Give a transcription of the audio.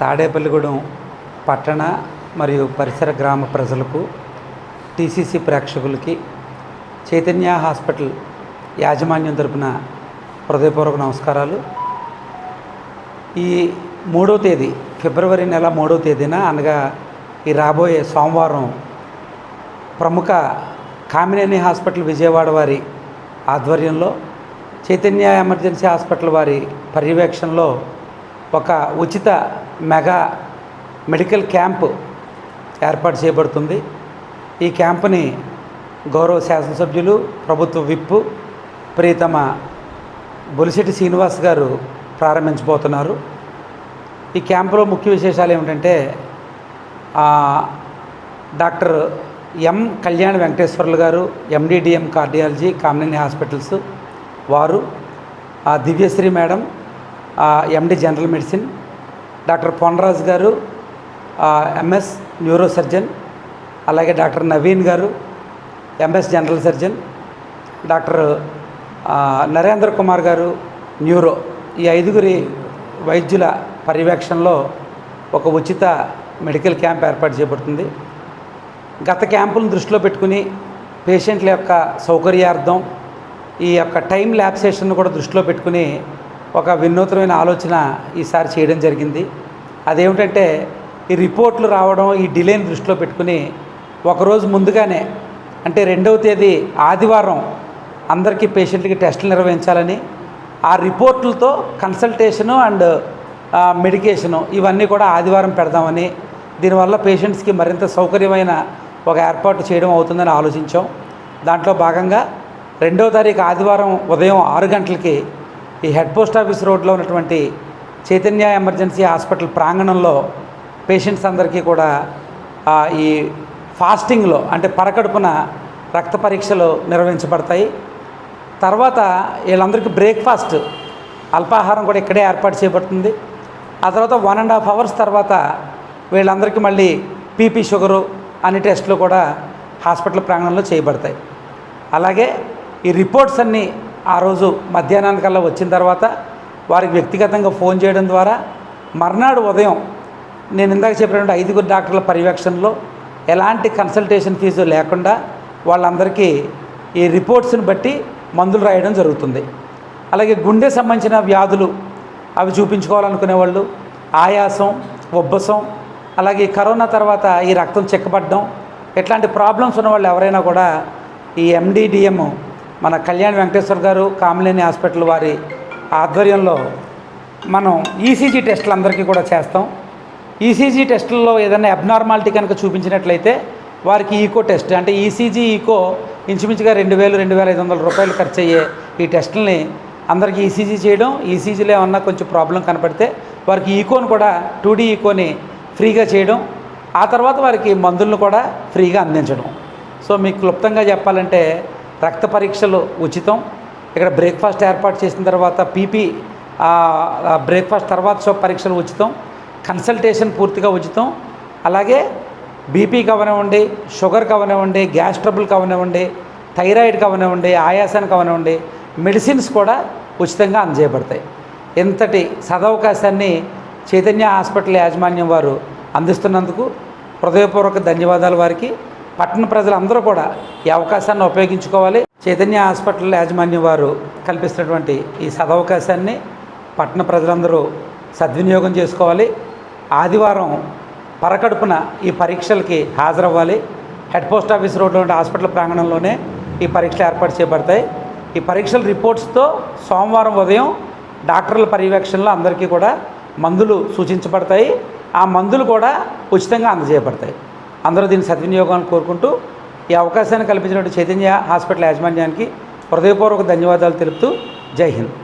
తాడేపల్లిగూడెం పట్టణ మరియు పరిసర గ్రామ ప్రజలకు టీసీసీ ప్రేక్షకులకి చైతన్య హాస్పిటల్ యాజమాన్యం తరపున హృదయపూర్వక నమస్కారాలు. ఈ మూడో తేదీ ఫిబ్రవరి నెల మూడో తేదీన అనగా ఈ రాబోయే సోమవారం ప్రముఖ కామినేని హాస్పిటల్ విజయవాడ వారి ఆధ్వర్యంలో చైతన్య ఎమర్జెన్సీ హాస్పిటల్ వారి పర్యవేక్షణలో ఒక ఉచిత మెగా మెడికల్ క్యాంపు ఏర్పాటు చేయబడుతుంది. ఈ క్యాంపుని గౌరవ శాసనసభ్యులు ప్రభుత్వ విప్పు ప్రియతమ బొలిశెట్టి శ్రీనివాస్ గారు ప్రారంభించబోతున్నారు. ఈ క్యాంపులో ముఖ్య విశేషాలు ఏమిటంటే డాక్టర్ ఎం కళ్యాణ్ వెంకటేశ్వర్లు గారు ఎండిడిఎం కార్డియాలజీ కామినేని హాస్పిటల్స్ వారు ఆ Divyasree madam MD general medicine doctor Ponraj గారు ఎంఎస్ న్యూరో సర్జన్ అలాగే డాక్టర్ నవీన్ గారు MS general surgeon doctor Narendra Kumar గారు న్యూరో. ఈ ఐదుగురి వైద్యుల పర్యవేక్షణలో ఒక ఉచిత మెడికల్ క్యాంప్ ఏర్పాటు చేయబడుతుంది గత క్యాంపులను దృష్టిలో పెట్టుకుని పేషెంట్ల యొక్క సౌకర్యార్థం ఈ యొక్క టైం ల్యాబ్సేషన్ కూడా దృష్టిలో పెట్టుకుని ఒక వినూత్నమైన ఆలోచన ఈసారి చేయడం జరిగింది. అదేమిటంటే ఈ రిపోర్ట్లు రావడం ఈ డిలేని దృష్టిలో పెట్టుకుని ఒకరోజు ముందుగానే అంటే రెండవ తేదీ ఆదివారం అందరికీ పేషెంట్లకి టెస్టులు నిర్వహించాలని ఆ రిపోర్ట్లతో కన్సల్టేషను అండ్ మెడికేషను ఇవన్నీ కూడా ఆదివారం పెడదామని దీనివల్ల పేషెంట్స్కి మరింత సౌకర్యమైన ఒక ఏర్పాటు చేయడం అవుతుందని ఆలోచించాం. దాంట్లో భాగంగా రెండవ తారీఖు ఆదివారం ఉదయం ఆరు గంటలకి ఈ హెడ్ పోస్ట్ ఆఫీస్ రోడ్లో ఉన్నటువంటి చైతన్య ఎమర్జెన్సీ హాస్పిటల్ ప్రాంగణంలో పేషెంట్స్ అందరికీ కూడా ఈ ఫాస్టింగ్లో అంటే పరకడుపున రక్త పరీక్షలు నిర్వహించబడతాయి. తర్వాత వీళ్ళందరికీ బ్రేక్ఫాస్ట్ అల్పాహారం కూడా ఇక్కడే ఏర్పాటు చేయబడుతుంది. ఆ తర్వాత వన్ అండ్ హాఫ్ అవర్స్ తర్వాత వీళ్ళందరికీ మళ్ళీ పీపీ షుగరు అన్ని టెస్టులు కూడా హాస్పిటల్ ప్రాంగణంలో చేయబడతాయి. అలాగే ఈ రిపోర్ట్స్ అన్నీ ఆ రోజు మధ్యాహ్నానికల్లా వచ్చిన తర్వాత వారికి వ్యక్తిగతంగా ఫోన్ చేయడం ద్వారా మర్నాడు ఉదయం నేను ఇందాక చెప్పినటువంటి ఐదుగురు డాక్టర్ల పర్యవేక్షణలో ఎలాంటి కన్సల్టేషన్ ఫీజు లేకుండా వాళ్ళందరికీ ఈ రిపోర్ట్స్ని బట్టి మందులు రాయడం జరుగుతుంది. అలాగే గుండె సంబంధించిన వ్యాధులు అవి చూపించుకోవాలనుకునే వాళ్ళు ఆయాసం ఉబ్బసం అలాగే కరోనా తర్వాత ఈ రక్తం చెక్కబడడం ఇట్లాంటి ప్రాబ్లమ్స్ ఉన్న వాళ్ళు ఎవరైనా కూడా ఈ ఎండిడిఎం మన కళ్యాణ్ వెంకటేశ్వర్ గారు కామినేని హాస్పిటల్ వారి ఆధ్వర్యంలో మనం ఈసీజీ టెస్టులు అందరికీ కూడా చేస్తాం. ఈసీజీ టెస్టుల్లో ఏదైనా అబ్నార్మాలిటీ కనుక చూపించినట్లయితే వారికి ఈకో టెస్ట్ అంటే ఈసీజీ ఈకో ఇంచుమించుగా రెండు వేలు రెండు వేల ఐదు వందల రూపాయలు ఖర్చు అయ్యే ఈ టెస్టుల్ని అందరికీ ఈసీజీ చేయడం. ఈసీజీలో ఏమన్నా కొంచెం ప్రాబ్లం కనపడితే వారికి ఈకోని కూడా టూ డీ ఈకోని ఫ్రీగా చేయడం. ఆ తర్వాత వారికి మందులను కూడా ఫ్రీగా అందించడం. సో మీకు క్లుప్తంగా చెప్పాలంటే రక్త పరీక్షలు ఉచితం. ఇక్కడ బ్రేక్ఫాస్ట్ ఏర్పాటు చేసిన తర్వాత పీపీ బ్రేక్ఫాస్ట్ తర్వాత సో పరీక్షలు ఉచితం. కన్సల్టేషన్ పూర్తిగా ఉచితం. అలాగే బీపీ కవనివ్వండి షుగర్ కవనివ్వండి గ్యాస్ ట్రబుల్ కవనివ్వండి థైరాయిడ్ కవనివ్వండి ఆయాసానికి కవనివ్వండి మెడిసిన్స్ కూడా ఉచితంగా అందజేయబడతాయి. ఇంతటి సదవకాశాన్ని చైతన్య హాస్పిటల్ యాజమాన్యం వారు అందిస్తున్నందుకు హృదయపూర్వక ధన్యవాదాలు వారికి. పట్టణ ప్రజలందరూ కూడా ఈ అవకాశాన్ని ఉపయోగించుకోవాలి. చైతన్య హాస్పిటల్ యాజమాన్యం వారు కల్పిస్తున్నటువంటి ఈ సదవకాశాన్ని పట్టణ ప్రజలందరూ సద్వినియోగం చేసుకోవాలి. ఆదివారం పరకడుపున ఈ పరీక్షలకి హాజరవ్వాలి. హెడ్ పోస్ట్ ఆఫీస్ రోడ్లో ఉండే హాస్పిటల్ ప్రాంగణంలోనే ఈ పరీక్షలు ఏర్పాటు చేయబడతాయి. ఈ పరీక్షల రిపోర్ట్స్తో సోమవారం ఉదయం డాక్టర్ల పర్యవేక్షణలో అందరికీ కూడా మందులు సూచించబడతాయి. ఆ మందులు కూడా ఉచితంగా అందజేయబడతాయి. అందరూ దీని సద్వినియోగాన్ని కోరుకుంటూ ఈ అవకాశాన్ని కల్పించినటువంటి చైతన్య హాస్పిటల్ యాజమాన్యానికి హృదయపూర్వక ధన్యవాదాలు తెలుపుతూ జై హింద్.